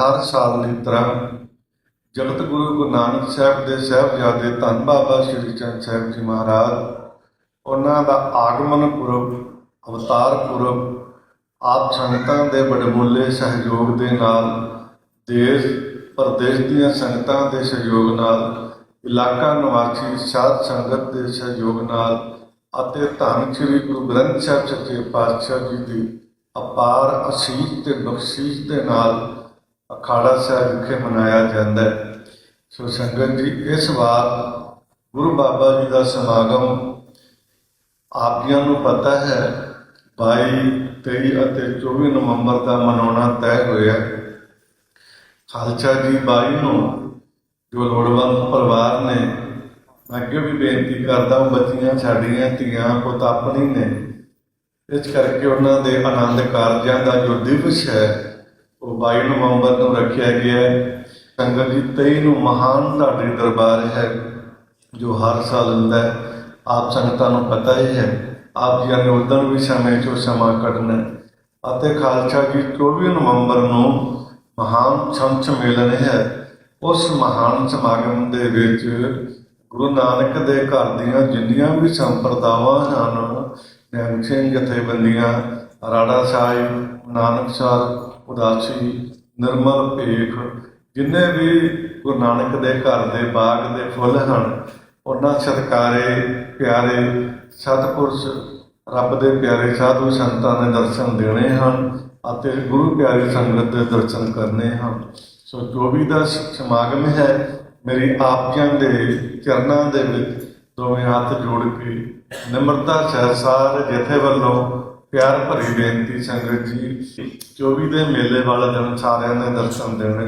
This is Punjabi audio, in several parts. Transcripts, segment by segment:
ਹਰ ਸਾਲ ਦੀ ਤਰ੍ਹਾਂ ਜਗਤ ਗੁਰੂ ਗੁਰੂ ਨਾਨਕ ਸਾਹਿਬ ਦੇ ਸਾਹਿਬਜ਼ਾਦੇ ਧੰਨ ਬਾਬਾ ਸ਼੍ਰੀ ਚੰਦ ਸਾਹਿਬ ਜੀ ਮਹਾਰਾਜ, ਉਹਨਾਂ ਦਾ ਆਗਮਨ ਪੁਰਬ, ਅਵਤਾਰ ਪੁਰਬ, ਆਪ ਸੰਗਤਾਂ ਦੇ ਬੜਮੁੱਲੇ ਸਹਿਯੋਗ ਦੇ ਨਾਲ, ਦੇਸ਼ ਪ੍ਰਦੇਸ਼ ਦੀਆਂ ਸੰਗਤਾਂ ਦੇ ਸਹਿਯੋਗ ਨਾਲ, ਇਲਾਕਾ ਨਿਵਾਸੀ ਸਾਧ ਸੰਗਤ ਦੇ ਸਹਿਯੋਗ ਨਾਲ ਅਤੇ ਧੰਨ ਸ੍ਰੀ ਗੁਰੂ ਗ੍ਰੰਥ ਸਾਹਿਬ ਸੱਚੇ ਪਾਤਸ਼ਾਹ ਜੀ ਦੀ ਅਪਾਰ ਅਸੀਸ ਤੇ ਬਖਸ਼ੀਸ਼ ਦੇ ਨਾਲ ਅਖਾੜਾ ਸਾਹਿਬ ਵਿਖੇ ਮਨਾਇਆ ਜਾਂਦਾ ਹੈ। ਸੋ ਸੰਗਤ ਜੀ, ਇਸ ਵਾਰ ਗੁਰੂ ਬਾਬਾ ਜੀ ਦਾ ਸਮਾਗਮ ਆਪ ਜੀਆਂ ਨੂੰ ਪਤਾ ਹੈ 22 23 ਅਤੇ 24 ਨਵੰਬਰ ਦਾ ਮਨਾਉਣਾ ਤੈਅ ਹੋਇਆ। ਖਾਲਸਾ ਜੀ 22 ਨੂੰ ਜੋ ਲੋੜਵੰਦ ਪਰਿਵਾਰ ਨੇ, ਮੈਂ ਅੱਗੇ ਵੀ ਬੇਨਤੀ ਕਰਦਾ ਉਹ ਬੱਚੀਆਂ ਸਾਡੀਆਂ ਧੀਆਂ ਪੁੱਤ ਆਪਣੀ ਨੇ, ਇਸ ਕਰਕੇ ਉਹਨਾਂ ਦੇ ਆਨੰਦ ਕਾਰਜਾਂ ਦਾ ਜੋ ਦਿਵਸ ਹੈ ਉਹ 22 ਨਵੰਬਰ ਨੂੰ ਰੱਖਿਆ ਗਿਆ ਹੈ। ਸੰਗਤ ਜੀ 23 ਨੂੰ ਮਹਾਨ ਢਾਡੀ ਦਰਬਾਰ ਹੈ, ਜੋ ਹਰ ਸਾਲ ਹੁੰਦਾ ਹੈ। ਆਪ ਸੰਗਤਾਂ ਨੂੰ ਪਤਾ ਹੀ ਹੈ, ਆਪ ਜੀ ਨੇ ਉਦੋਂ ਵੀ ਸਮੇਂ ਚੋਂ ਸਮਾਂ ਕੱਢਣਾ ਅਤੇ ਖਾਲਸਾ ਜੀ 24 ਨਵੰਬਰ ਨੂੰ ਮਹਾਨ ਸੰਤ ਸੰਮੇਲਨ ਹੈ। ਉਸ ਮਹਾਨ ਸਮਾਗਮ ਦੇ ਵਿੱਚ ਗੁਰੂ ਨਾਨਕ ਦੇ ਘਰ ਦੀਆਂ ਜਿੰਨੀਆਂ ਵੀ ਸੰਪਰਦਾਵਾਂ ਹਨ, ਨਿਹੰਗ ਸਿੰਘ ਜਥੇਬੰਦੀਆਂ, ਰਾੜਾ ਸਾਹਿਬ, ਨਾਨਕ ਸਾਹਿਬ ਉਦਾਸੀ, ਨਿਰਮਲ ਭੇਖ, ਜਿੰਨੇ ਵੀ ਗੁਰੂ ਨਾਨਕ ਦੇ ਘਰ ਦੇ ਬਾਗ ਦੇ ਫੁੱਲ ਹਨ, ਉਹਨਾਂ ਸਤਕਾਰੇ ਪਿਆਰੇ ਸਤਿਪੁਰਸ਼, ਰੱਬ ਦੇ ਪਿਆਰੇ ਸਾਧੂ ਸੰਤਾਂ ਦੇ ਦਰਸ਼ਨ ਦੇਣੇ ਹਨ ਅਤੇ ਗੁਰੂ ਪਿਆਰੀ ਸੰਗਤ ਦੇ ਦਰਸ਼ਨ ਕਰਨੇ ਹਨ। ਸੋ ਜੋ ਵੀ ਦਾ ਸਮਾਗਮ ਹੈ, ਮੇਰੀ ਆਪ ਦੇ ਚਰਨਾਂ ਦੇ ਵਿੱਚ ਦੋਵੇਂ ਹੱਥ ਜੋੜ ਕੇ ਨਿਮਰਤਾ ਸਹਿ ਸਾਰੇ ਜਥੇ ਵੱਲੋਂ ਪਿਆਰ ਭਰੀ ਬੇਨਤੀ ਸੰਗਤ ਜੀ 24 ਦੇ ਮੇਲੇ ਵਾਲੇ ਦਿਨ ਸਾਰਿਆਂ ਨੇ ਦਰਸ਼ਨ ਦੇਣੇ।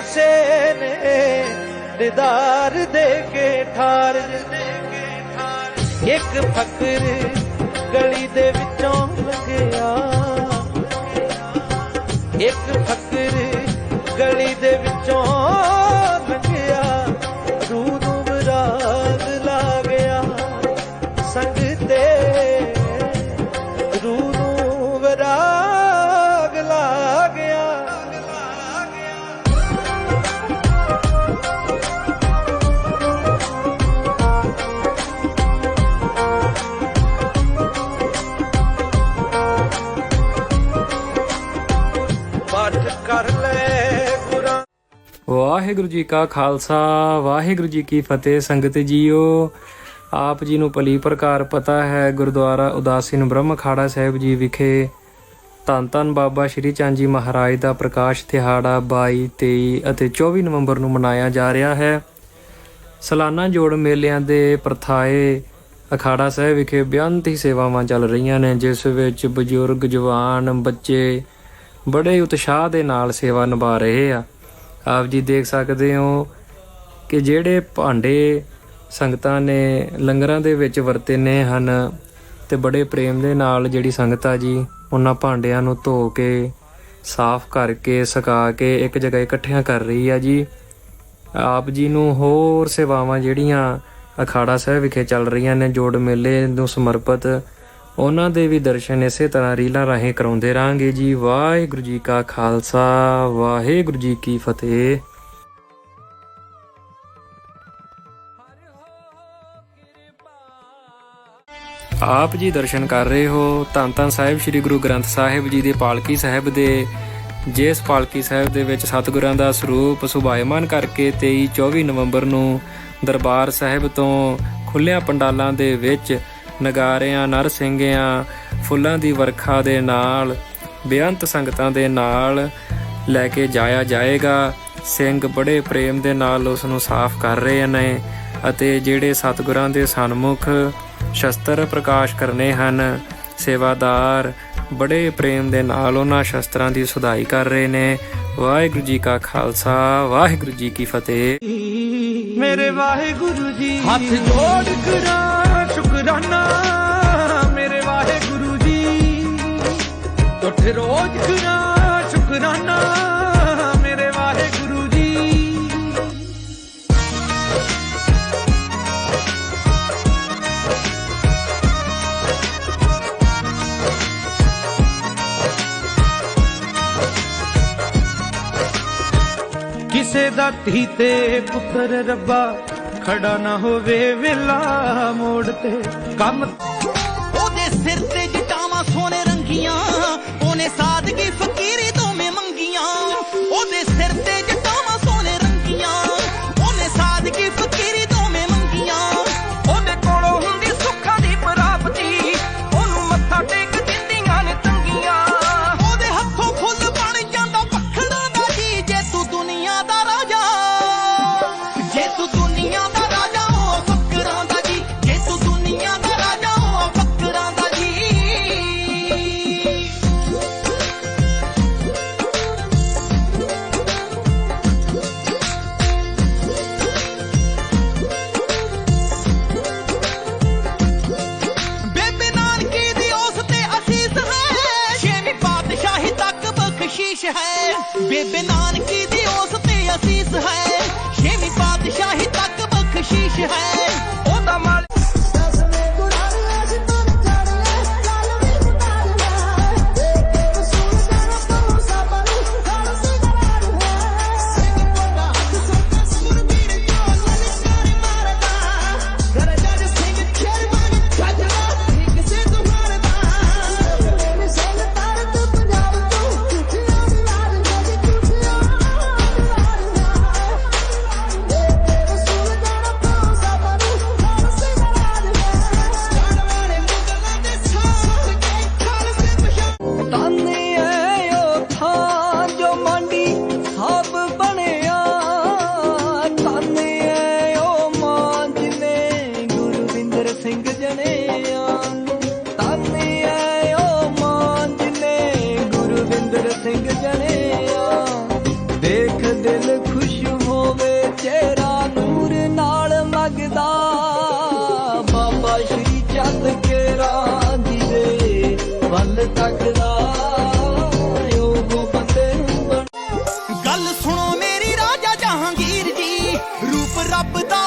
ਜੋ ਪਿਆਸੇ ਨੇ, ਦਿਦਾਰ ਦੇ ਕੇ ਠਾਰ ਇੱਕ ਫਕਰ ਗਲੀ ਦੇ ਵਿੱਚੋਂ ਲੰਘਿਆ। ਇੱਕ ਫਕਰ ਗਲੀ ਦੇ ਵਿੱਚੋਂ ਵਾਹਿਗੁਰੂ ਜੀ ਕਾ ਖਾਲਸਾ, ਵਾਹਿਗੁਰੂ ਜੀ ਕੀ ਫਤਿਹ ਸੰਗਤ ਜੀਓ। ਆਪ ਜੀ ਨੂੰ ਭਲੀ ਪ੍ਰਕਾਰ ਪਤਾ ਹੈ, ਗੁਰਦੁਆਰਾ ਉਦਾਸੀਨ ਬ੍ਰਹਮ ਖਾੜਾ ਸਾਹਿਬ ਜੀ ਵਿਖੇ ਧੰਨ ਧੰਨ ਬਾਬਾ ਸ਼੍ਰੀ ਚੰਦ ਜੀ ਮਹਾਰਾਜ ਦਾ ਪ੍ਰਕਾਸ਼ ਦਿਹਾੜਾ 22 23 ਅਤੇ 24 ਨਵੰਬਰ ਨੂੰ ਮਨਾਇਆ ਜਾ ਰਿਹਾ ਹੈ। ਸਾਲਾਨਾ ਜੋੜ ਮੇਲਿਆਂ ਦੇ ਪ੍ਰਥਾਏ ਅਖਾੜਾ ਸਾਹਿਬ ਵਿਖੇ ਬੇਅੰਤ ਹੀ ਸੇਵਾਵਾਂ ਚੱਲ ਰਹੀਆਂ ਨੇ, ਜਿਸ ਵਿੱਚ ਬਜ਼ੁਰਗ, ਜਵਾਨ, ਬੱਚੇ ਬੜੇ ਉਤਸ਼ਾਹ ਦੇ ਨਾਲ ਸੇਵਾ ਨਿਭਾ ਰਹੇ ਆ। ਆਪ ਜੀ ਦੇਖ ਸਕਦੇ ਹੋ ਕਿ ਜਿਹੜੇ ਭਾਂਡੇ ਸੰਗਤਾਂ ਨੇ ਲੰਗਰਾਂ ਦੇ ਵਿੱਚ ਵਰਤੇ ਨੇ ਹਨ ਤੇ ਬੜੇ ਪ੍ਰੇਮ ਦੇ ਨਾਲ ਜਿਹੜੀ ਸੰਗਤ ਆ ਜੀ, ਉਹਨਾਂ ਭਾਂਡਿਆਂ ਨੂੰ ਧੋ ਕੇ, ਸਾਫ਼ ਕਰਕੇ, ਸੁਕਾ ਕੇ ਇੱਕ ਜਗ੍ਹਾ ਇਕੱਠਿਆਂ ਕਰ ਰਹੀ ਆ ਜੀ। ਆਪ ਜੀ ਨੂੰ ਹੋਰ ਸੇਵਾਵਾਂ ਜਿਹੜੀਆਂ ਅਖਾੜਾ ਸਾਹਿਬ ਵਿਖੇ ਚੱਲ ਰਹੀਆਂ ਨੇ, ਜੋੜ ਮੇਲੇ ਨੂੰ ਸਮਰਪਿਤ ਉਹਨਾਂ ਦੇ ਵੀ ਦਰਸ਼ਨ ਇਸੇ ਤਰ੍ਹਾਂ ਰੀਲਾਂ ਰਾਹੀਂ ਕਰਾਉਂਦੇ ਰਾਂਗੇ ਜੀ। ਵਾਹਿਗੁਰੂ ਜੀ ਕਾ ਖਾਲਸਾ, ਵਾਹਿਗੁਰੂ ਜੀ ਕੀ ਫਤਿਹ। ਆਪ ਜੀ ਦਰਸ਼ਨ ਕਰ ਰਹੇ ਹੋ ਧੰਨ ਧੰਨ ਸਾਹਿਬ ਸ੍ਰੀ ਗੁਰੂ ਗ੍ਰੰਥ ਸਾਹਿਬ ਜੀ ਦੇ ਪਾਲਕੀ ਸਾਹਿਬ ਦੇ। ਜਿਸ ਪਾਲਕੀ ਸਾਹਿਬ ਦੇ ਵਿੱਚ ਸਤਿਗੁਰਾਂ ਦਾ ਸਰੂਪ ਸੁਭਾਇਮਾਨ ਕਰਕੇ 23 24 ਨਵੰਬਰ ਨੂੰ ਦਰਬਾਰ ਸਾਹਿਬ ਤੋਂ ਖੁੱਲਿਆਂ ਪੰਡਾਲਾਂ ਦੇ ਵਿੱਚ ਨਗਾਰਿਆਂ ਨਰਸਿੰਘਿਆਂ ਫੁੱਲਾਂ ਦੀ ਵਰਖਾ ਦੇ ਨਾਲ, ਬੇਅੰਤ ਸੰਗਤਾਂ ਦੇ ਨਾਲ ਲੈ ਕੇ ਜਾਇਆ ਜਾਏਗਾ। ਸਿੰਘ ਬੜੇ ਪ੍ਰੇਮ ਦੇ ਨਾਲ ਉਸ ਨੂੰ ਸਾਫ਼ ਕਰ ਰਹੇ ਨੇ ਅਤੇ ਜਿਹੜੇ ਸਤਿਗੁਰਾਂ ਦੇ ਸਨਮੁਖ ਸ਼ਸਤਰ ਪ੍ਰਕਾਸ਼ ਕਰਨੇ ਹਨ, ਸੇਵਾਦਾਰ ਬੜੇ ਪ੍ਰੇਮ ਦੇ ਨਾਲ ਉਹਨਾਂ ਸ਼ਸਤਰਾਂ ਦੀ ਸੁਧਾਈ ਕਰ ਰਹੇ ਨੇ। ਵਾਹਿਗੁਰੂ ਜੀ ਕਾ ਖਾਲਸਾ, ਵਾਹਿਗੁਰੂ ਜੀ ਕੀ ਫਤਿਹ। ਮੇਰੇ ਵਾਹਿਗੁਰੂ ਜੀ ਹੱਥ ਜੋੜ ਕਰਾਂ। ਸ਼ੁਕਰਾਨਾ ਮੇਰੇ ਵਾਹਿਗੁਰੂ ਜੀ। ਉੱਠ ਰੋਜ਼ ਕਰਾਂ ਸ਼ੁਕਰਾਨਾ ਮੇਰੇ ਵਾਹਿਗੁਰੂ ਜੀ। ਕਿਸੇ ਦਾ ਧੀ ਤੇ ਪੁੱਤਰ ਰੱਬਾ ਖੜਾ ਨਾ ਹੋਵੇ ਵੇਲਾ ਮੋੜ ਤੇ ਕੰਮ ਬੇਬੇ ਨਾਨਕੀ ਦੀ ਉਸ ਤੇ ਅਸੀਸ ਹੈ। ਛੇਵੀਂ ਪਾਤਸ਼ਾਹੀ ਤੱਕ ਬਖਸ਼ੀਸ਼ ਹੈ। ਵੱਲ ਤੱਕਦਾ ਉਹ ਬੰਦੇ ਨੂੰ ਗੱਲ ਸੁਣੋ ਮੇਰੀ ਰਾਜਾ ਜਹਾਂਗੀਰ ਜੀ। ਰੂਪ ਰੱਬ ਦਾ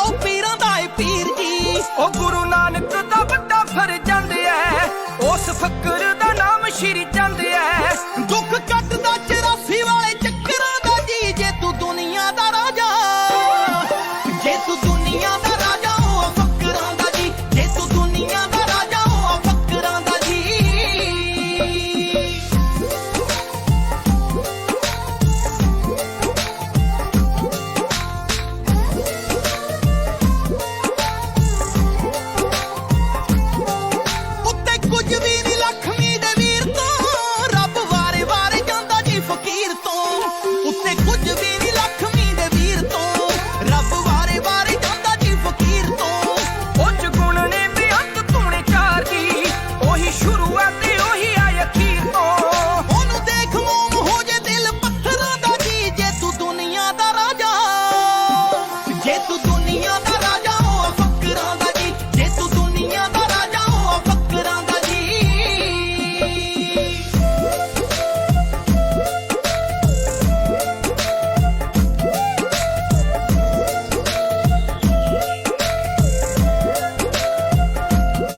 ਜੇ ਤੂੰ ਦੁਨੀਆ